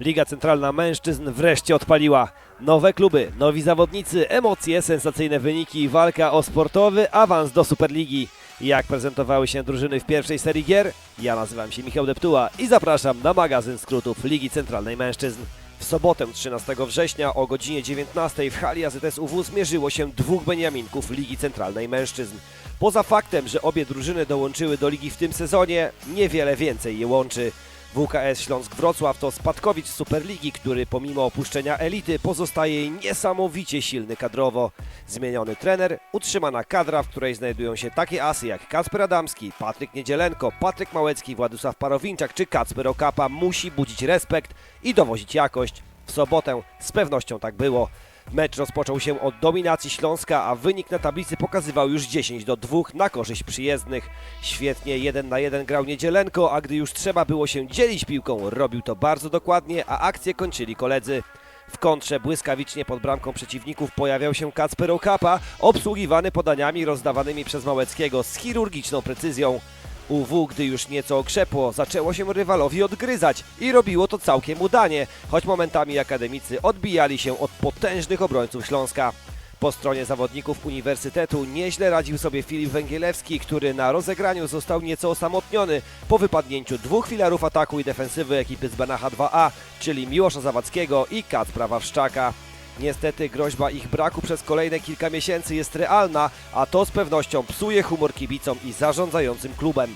Liga Centralna Mężczyzn wreszcie odpaliła. Nowe kluby, nowi zawodnicy, emocje, sensacyjne wyniki i walka o sportowy awans do Superligi. Jak prezentowały się drużyny w pierwszej serii gier? Ja nazywam się Michał Deptuła i zapraszam na magazyn skrótów Ligi Centralnej Mężczyzn. W sobotę 13 września o godzinie 19 w hali AZS UW zmierzyło się dwóch Beniaminków Ligi Centralnej Mężczyzn. Poza faktem, że obie drużyny dołączyły do ligi w tym sezonie, niewiele więcej je łączy. WKS Śląsk Wrocław to spadkowicz Superligi, który pomimo opuszczenia elity pozostaje niesamowicie silny kadrowo. Zmieniony trener, utrzymana kadra, w której znajdują się takie asy jak Kacper Adamski, Patryk Niedzielenko, Patryk Małecki, Władysław Parowinczak czy Kacper Okapa musi budzić respekt i dowozić jakość. W sobotę z pewnością tak było. Mecz rozpoczął się od dominacji Śląska, a wynik na tablicy pokazywał już 10 do 2 na korzyść przyjezdnych. Świetnie 1 na 1 grał Niedzielenko, a gdy już trzeba było się dzielić piłką, robił to bardzo dokładnie, a akcję kończyli koledzy. W kontrze błyskawicznie pod bramką przeciwników pojawiał się Kacper Okapa, obsługiwany podaniami rozdawanymi przez Małeckiego z chirurgiczną precyzją. UW, gdy już nieco okrzepło, zaczęło się rywalowi odgryzać i robiło to całkiem udanie, choć momentami akademicy odbijali się od potężnych obrońców Śląska. Po stronie zawodników Uniwersytetu nieźle radził sobie Filip Węgielewski, który na rozegraniu został nieco osamotniony po wypadnięciu dwóch filarów ataku i defensywy ekipy z Benacha 2A, czyli Miłosza Zawadzkiego i Kacpra Wawrzczaka. Niestety groźba ich braku przez kolejne kilka miesięcy jest realna, a to z pewnością psuje humor kibicom i zarządzającym klubem.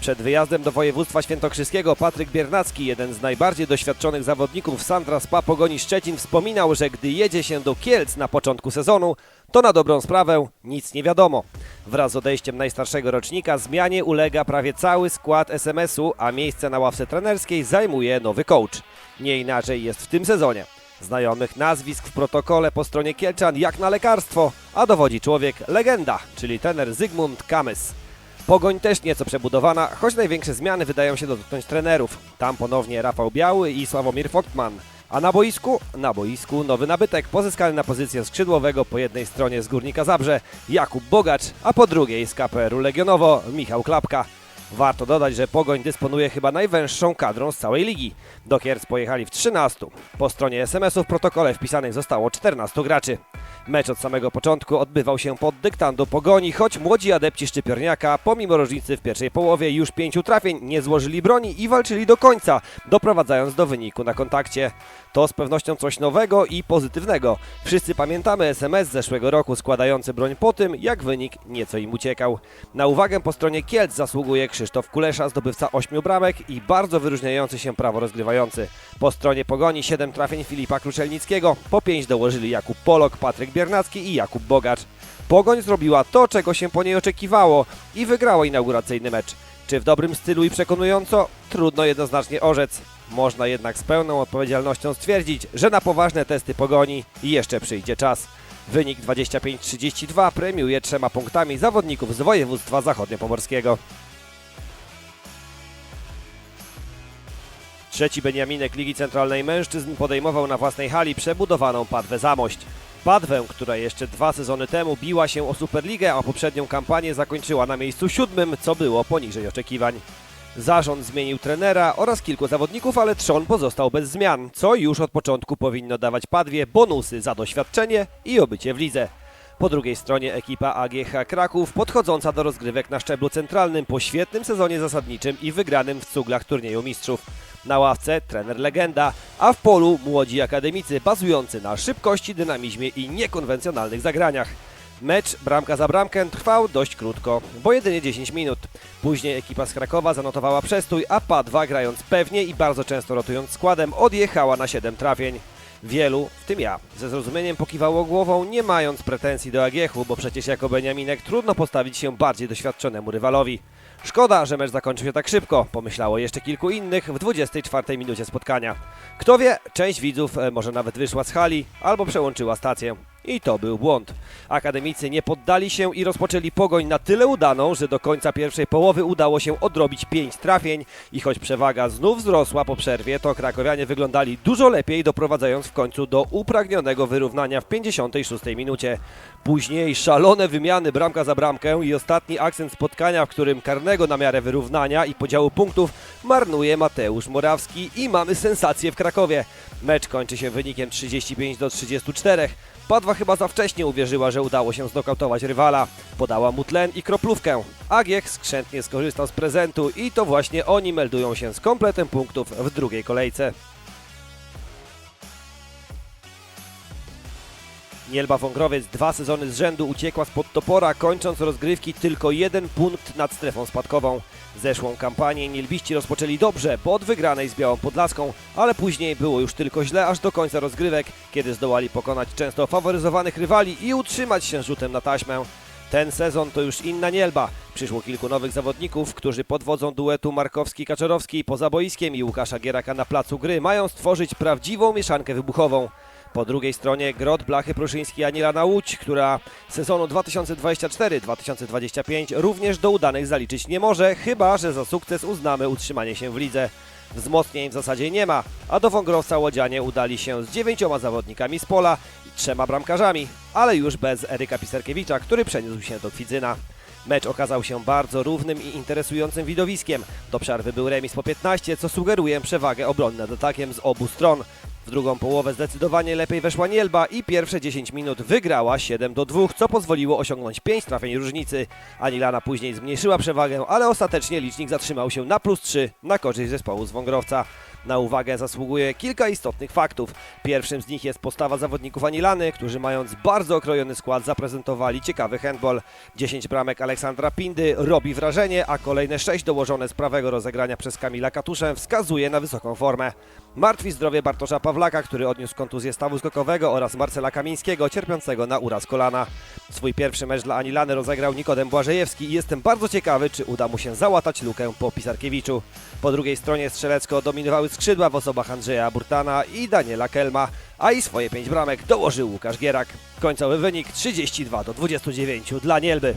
Przed wyjazdem do województwa świętokrzyskiego Patryk Biernacki, jeden z najbardziej doświadczonych zawodników Sandra Spa Pogoni Szczecin, wspominał, że gdy jedzie się do Kielc na początku sezonu, to na dobrą sprawę nic nie wiadomo. Wraz z odejściem najstarszego rocznika zmianie ulega prawie cały skład SMS-u, a miejsce na ławce trenerskiej zajmuje nowy coach. Nie inaczej jest w tym sezonie. Znajomych nazwisk w protokole po stronie Kielczan jak na lekarstwo, a dowodzi człowiek legenda, czyli trener Zygmunt Kamys. Pogoń też nieco przebudowana, choć największe zmiany wydają się dotknąć trenerów. Tam ponownie Rafał Biały i Sławomir Foktman. A na boisku? Na boisku nowy nabytek pozyskany na pozycję skrzydłowego po jednej stronie z Górnika Zabrze Jakub Bogacz, a po drugiej z KPR-u Legionowo Michał Klapka. Warto dodać, że Pogoń dysponuje chyba najwęższą kadrą z całej ligi. Do Kielc pojechali w 13. Po stronie SMS-u w protokole wpisanych zostało 14 graczy. Mecz od samego początku odbywał się pod dyktando Pogoni, choć młodzi adepci Szczypiorniaka, pomimo różnicy w pierwszej połowie już pięciu trafień, nie złożyli broni i walczyli do końca, doprowadzając do wyniku na kontakcie. To z pewnością coś nowego i pozytywnego. Wszyscy pamiętamy SMS z zeszłego roku składający broń po tym, jak wynik nieco im uciekał. Na uwagę po stronie Kielc zasługuje Krzysztof Kulesza, zdobywca ośmiu bramek i bardzo wyróżniający się prawo rozgrywający. Po stronie Pogoni 7 trafień Filipa Kruczelnickiego, po 5 dołożyli Jakub Polok, Patryk Biernacki i Jakub Bogacz. Pogoń zrobiła to, czego się po niej oczekiwało i wygrała inauguracyjny mecz. Czy w dobrym stylu i przekonująco? Trudno jednoznacznie orzec. Można jednak z pełną odpowiedzialnością stwierdzić, że na poważne testy pogoni jeszcze przyjdzie czas. Wynik 25-32 premiuje trzema punktami zawodników z województwa zachodniopomorskiego. Trzeci Beniaminek Ligi Centralnej Mężczyzn podejmował na własnej hali przebudowaną Padwę Zamość. Padwę, która jeszcze dwa sezony temu biła się o Superligę, a poprzednią kampanię zakończyła na miejscu siódmym, co było poniżej oczekiwań. Zarząd zmienił trenera oraz kilku zawodników, ale trzon pozostał bez zmian, co już od początku powinno dawać Padwie bonusy za doświadczenie i obycie w lidze. Po drugiej stronie ekipa AGH Kraków, podchodząca do rozgrywek na szczeblu centralnym po świetnym sezonie zasadniczym i wygranym w cuglach turnieju mistrzów. Na ławce trener legenda, a w polu młodzi akademicy bazujący na szybkości, dynamizmie i niekonwencjonalnych zagraniach. Mecz bramka za bramkę trwał dość krótko, bo jedynie 10 minut. Później ekipa z Krakowa zanotowała przestój, a Padwa grając pewnie i bardzo często rotując składem odjechała na 7 trafień. Wielu, w tym ja, ze zrozumieniem pokiwało głową, nie mając pretensji do Agiechu, bo przecież jako Beniaminek trudno postawić się bardziej doświadczonemu rywalowi. Szkoda, że mecz zakończył się tak szybko, pomyślało jeszcze kilku innych w 24 minucie spotkania. Kto wie, część widzów e, może nawet wyszła z hali albo przełączyła stację. I to był błąd. Akademicy nie poddali się i rozpoczęli pogoń na tyle udaną, że do końca pierwszej połowy udało się odrobić 5 trafień i choć przewaga znów wzrosła po przerwie, to krakowianie wyglądali dużo lepiej, doprowadzając w końcu do upragnionego wyrównania w 56 minucie. Później szalone wymiany bramka za bramkę i ostatni akcent spotkania, w którym karnego na miarę wyrównania i podziału punktów marnuje Mateusz Morawski i mamy sensację w Krakowie. Mecz kończy się wynikiem 35 do 34. Padwa chyba za wcześnie uwierzyła, że udało się znokautować rywala. Podała mu tlen i kroplówkę. Agiech skrzętnie skorzystał z prezentu i to właśnie oni meldują się z kompletem punktów w drugiej kolejce. Nielba Wągrowiec dwa sezony z rzędu uciekła spod topora, kończąc rozgrywki tylko jeden punkt nad strefą spadkową. Zeszłą kampanię nielbiści rozpoczęli dobrze, po od wygranej z Białą Podlaską, ale później było już tylko źle aż do końca rozgrywek, kiedy zdołali pokonać często faworyzowanych rywali i utrzymać się rzutem na taśmę. Ten sezon to już inna nielba. Przyszło kilku nowych zawodników, którzy pod wodzą duetu Markowski-Kaczorowski poza boiskiem i Łukasza Gieraka na placu gry mają stworzyć prawdziwą mieszankę wybuchową. Po drugiej stronie Grot, Blachy, Pruszyński, Anilana Łódź, która sezonu 2024-2025 również do udanych zaliczyć nie może, chyba że za sukces uznamy utrzymanie się w lidze. Wzmocnień w zasadzie nie ma, a do Wągrowca Łodzianie udali się z dziewięcioma zawodnikami z pola i trzema bramkarzami, ale już bez Eryka Piserkiewicza, który przeniósł się do Kwidzyna. Mecz okazał się bardzo równym i interesującym widowiskiem. Do przerwy był remis po 15, co sugeruje przewagę obronną nad atakiem z obu stron. W drugą połowę zdecydowanie lepiej weszła Nielba i pierwsze 10 minut wygrała 7 do 2, co pozwoliło osiągnąć 5 trafień różnicy. Anilana później zmniejszyła przewagę, ale ostatecznie licznik zatrzymał się na plus 3 na korzyść zespołu z Wągrowca. Na uwagę zasługuje kilka istotnych faktów. Pierwszym z nich jest postawa zawodników Anilany, którzy mając bardzo okrojony skład zaprezentowali ciekawy handball. 10 bramek Aleksandra Pindy robi wrażenie, a kolejne 6 dołożone z prawego rozegrania przez Kamila Katuszę wskazuje na wysoką formę. Martwi zdrowie Bartosza Pawlaka, który odniósł kontuzję stawu skokowego oraz Marcela Kamińskiego, cierpiącego na uraz kolana. Swój pierwszy mecz dla Anilany rozegrał Nikodem Błażejewski i jestem bardzo ciekawy, czy uda mu się załatać lukę po Pisarkiewiczu. Po drugiej stronie strzelecko dominowały skrzydła w osobach Andrzeja Burtana i Daniela Kelma, a i swoje pięć bramek dołożył Łukasz Gierak. Końcowy wynik 32 do 29 dla Nielby.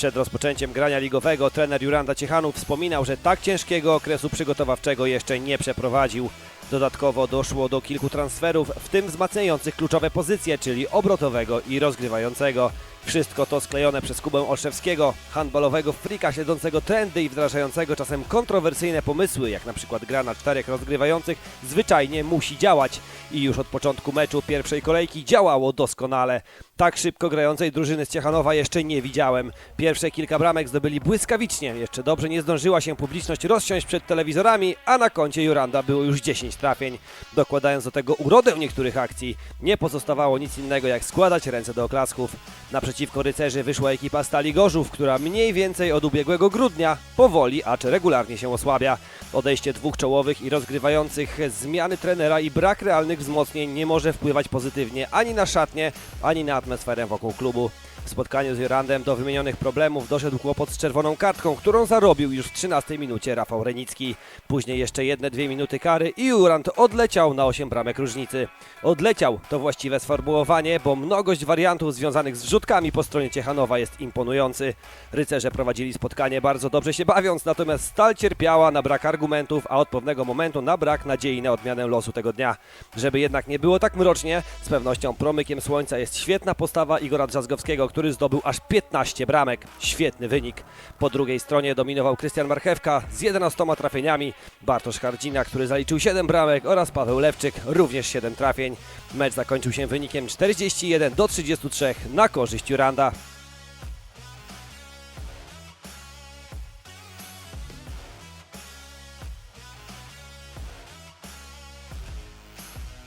Przed rozpoczęciem grania ligowego trener Juranda Ciechanów wspominał, że tak ciężkiego okresu przygotowawczego jeszcze nie przeprowadził. Dodatkowo doszło do kilku transferów, w tym wzmacniających kluczowe pozycje, czyli obrotowego i rozgrywającego. Wszystko to sklejone przez Kubę Olszewskiego, handbalowego frika śledzącego trendy i wdrażającego czasem kontrowersyjne pomysły, jak na przykład gra na czterech rozgrywających, zwyczajnie musi działać. I już od początku meczu pierwszej kolejki działało doskonale. Tak szybko grającej drużyny z Ciechanowa jeszcze nie widziałem. Pierwsze kilka bramek zdobyli błyskawicznie. Jeszcze dobrze nie zdążyła się publiczność rozsiąść przed telewizorami, a na koncie Juranda było już 10 trafień. Dokładając do tego urodę niektórych akcji, nie pozostawało nic innego jak składać ręce do oklasków. Naprzeciwko rycerzy wyszła ekipa Stali Gorzów, która mniej więcej od ubiegłego grudnia powoli, acz regularnie się osłabia. Odejście dwóch czołowych i rozgrywających, zmiany trenera i brak realnych wzmocnień nie może wpływać pozytywnie ani na szatnię, ani na Atmosfera Vocal Klubu W spotkaniu z Jurandem do wymienionych problemów doszedł kłopot z czerwoną kartką, którą zarobił już w 13 minucie Rafał Renicki. Później jeszcze jedne dwie minuty kary i Jurand odleciał na 8 bramek różnicy. Odleciał to właściwe sformułowanie, bo mnogość wariantów związanych z wrzutkami po stronie Ciechanowa jest imponujący. Rycerze prowadzili spotkanie bardzo dobrze się bawiąc, natomiast Stal cierpiała na brak argumentów, a od pewnego momentu na brak nadziei na odmianę losu tego dnia. Żeby jednak nie było tak mrocznie, z pewnością promykiem słońca jest świetna postawa Igora Drzazgowskiego, który zdobył aż 15 bramek. Świetny wynik. Po drugiej stronie dominował Krystian Marchewka z 11 trafieniami, Bartosz Hardzina, który zaliczył 7 bramek oraz Paweł Lewczyk, również 7 trafień. Mecz zakończył się wynikiem 41 do 33 na korzyść Juranda.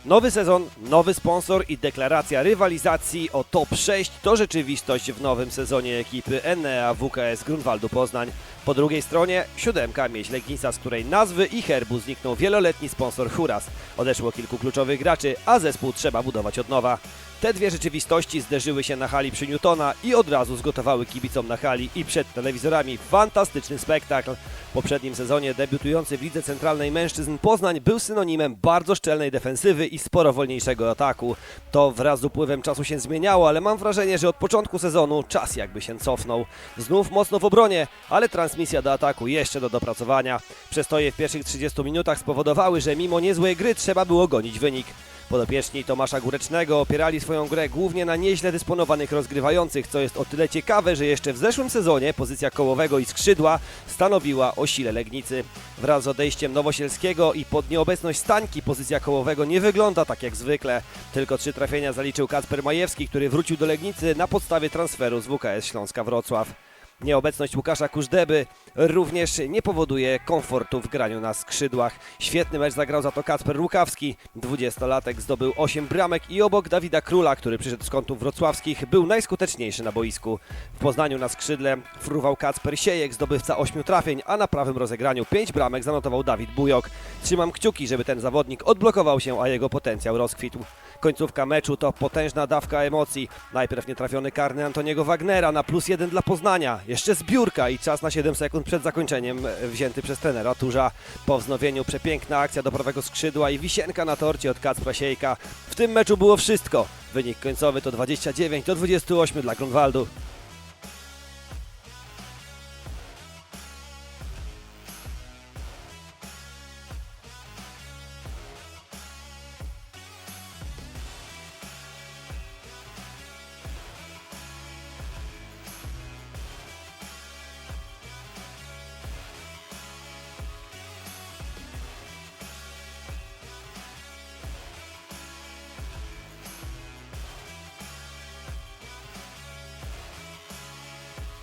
Nowy sezon, nowy sponsor i deklaracja rywalizacji o top 6 to rzeczywistość w nowym sezonie ekipy Enea WKS Grunwaldu Poznań. Po drugiej stronie siódemka Mieś Legnica, z której nazwy i herbu zniknął wieloletni sponsor Huras. Odeszło kilku kluczowych graczy, a zespół trzeba budować od nowa. Te dwie rzeczywistości zderzyły się na hali przy Newtona i od razu zgotowały kibicom na hali i przed telewizorami fantastyczny spektakl. W poprzednim sezonie debiutujący w Lidze Centralnej mężczyzn Poznań był synonimem bardzo szczelnej defensywy i sporo wolniejszego ataku. To wraz z upływem czasu się zmieniało, ale mam wrażenie, że od początku sezonu czas jakby się cofnął. Znów mocno w obronie, ale transmisja do ataku jeszcze do dopracowania. Przestoje w pierwszych 30 minutach spowodowały, że mimo niezłej gry trzeba było gonić wynik. Podopieczni Tomasza Górecznego opierali swoją grę głównie na nieźle dysponowanych rozgrywających, co jest o tyle ciekawe, że jeszcze w zeszłym sezonie pozycja kołowego i skrzydła stanowiła o sile Legnicy. Wraz z odejściem Nowosielskiego i pod nieobecność Stańki pozycja kołowego nie wygląda tak jak zwykle. Tylko trzy trafienia zaliczył Kacper Majewski, który wrócił do Legnicy na podstawie transferu z WKS Śląska Wrocław. Nieobecność Łukasza Kużdeby również nie powoduje komfortu w graniu na skrzydłach. Świetny mecz zagrał za to Kacper Rukawski. 20-latek zdobył 8 bramek i obok Dawida Króla, który przyszedł z kątów wrocławskich, był najskuteczniejszy na boisku. W Poznaniu na skrzydle fruwał Kacper Siejek, zdobywca 8 trafień, a na prawym rozegraniu 5 bramek zanotował Dawid Bujok. Trzymam kciuki, żeby ten zawodnik odblokował się, a jego potencjał rozkwitł. Końcówka meczu to potężna dawka emocji. Najpierw nietrafiony karny Antoniego Wagnera na plus jeden dla Poznania. Jeszcze zbiórka i czas na 7 sekund przed zakończeniem e, wzięty przez trenera Turza. Po wznowieniu przepiękna akcja do prawego skrzydła i wisienka na torcie od Kacpra Siejka. W tym meczu było wszystko. Wynik końcowy to 29 do 28 dla Grunwaldu.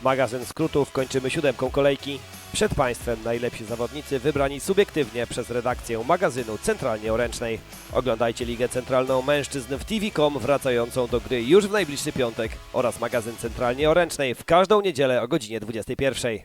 Magazyn skrótów kończymy siódemką kolejki. Przed Państwem najlepsi zawodnicy wybrani subiektywnie przez redakcję magazynu Centralnie Oręcznej. Oglądajcie Ligę Centralną Mężczyzn w TV.com wracającą do gry już w najbliższy piątek oraz magazyn Centralnie Oręcznej w każdą niedzielę o godzinie 21.